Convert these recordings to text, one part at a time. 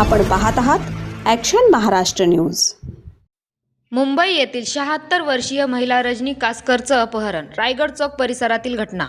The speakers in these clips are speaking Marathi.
आपण पाहत आहात ॲक्शन महाराष्ट्र न्यूज मुंबई येथील शहात्तर वर्षीय महिला रजनी कासकरचं अपहरण रायगड चौक परिसरातील घटना.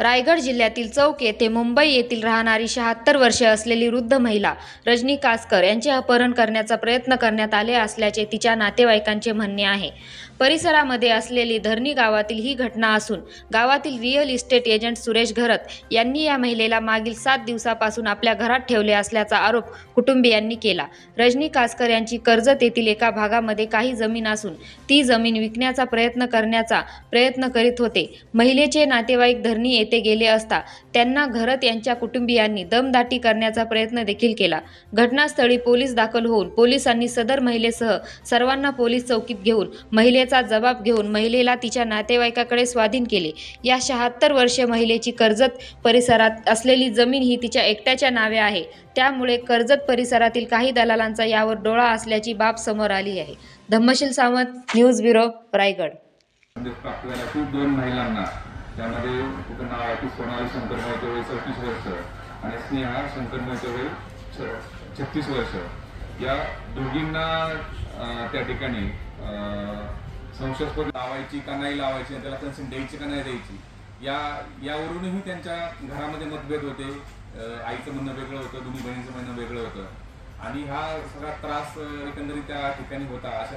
रायगड जिल्ह्यातील चौक येथे मुंबई येथील राहणारी शहात्तर वर्षे असलेली वृद्ध महिला रजनी कासकर यांचे अपहरण करण्याचा प्रयत्न करण्यात आले असल्याचे तिच्या नातेवाईकांचे म्हणणे आहे. परिसरामध्ये असलेली धरणी गावातील ही घटना असून गावातील real estate agent Suresh Gharat यांनी या महिलेला मागील सात दिवसापासून आपल्या घरात ठेवले असल्याचा आरोप कुटुंबियांनी केला. रजनी कासकर यांची कर्जत येथील एका भागामध्ये काही जमीन असून ती जमीन विकण्याचा प्रयत्न करण्याचा प्रयत्न करीत होते. महिलेचे नातेवाईक धरणी येथे गेले असता त्यांना घरत यांच्या कुटुंबियांनी दमदाटी करण्याचा प्रयत्न देखील केला. घटनास्थळी पोलीस दाखल होऊन पोलिसांनी सदर महिलेसह सर्वांना पोलीस चौकीत घेऊन महिलेचा जबाब घेऊन महिलेला तिच्या नातेवाईकाकडे स्वाधीन केले. या शहात्तर वर्षे महिलेची कर्जत परिसरात असलेली जमीन ही तिच्या एकट्याच्या नावे आहे. त्यामुळे कर्जत परिसरातील काही दलालांचा यावर डोळा असल्याची बाब समोर आली आहे. Dhammasheel Sawant news bureau Raigad. खूप दोन महिलांना त्यामध्ये तिचं नाव सोनाली शंकर मोहिते वय चौतीस वर्ष आणि स्नेहा शंकर मोहिते छत्तीस वर्ष. या दोघींना त्या ठिकाणी संशयास्पद लावायची का नाही लावायची आणि त्याला कन्सेंट द्यायची का नाही द्यायची या यावरूनही त्यांच्या घरामध्ये मतभेद होते. आईचं म्हणणं वेगळं होतं दोन्ही बहिणीचं म्हणणं वेगळं होतं. आणि हा सगळा त्रास एकंदरीत त्या ठिकाणी होता. अशा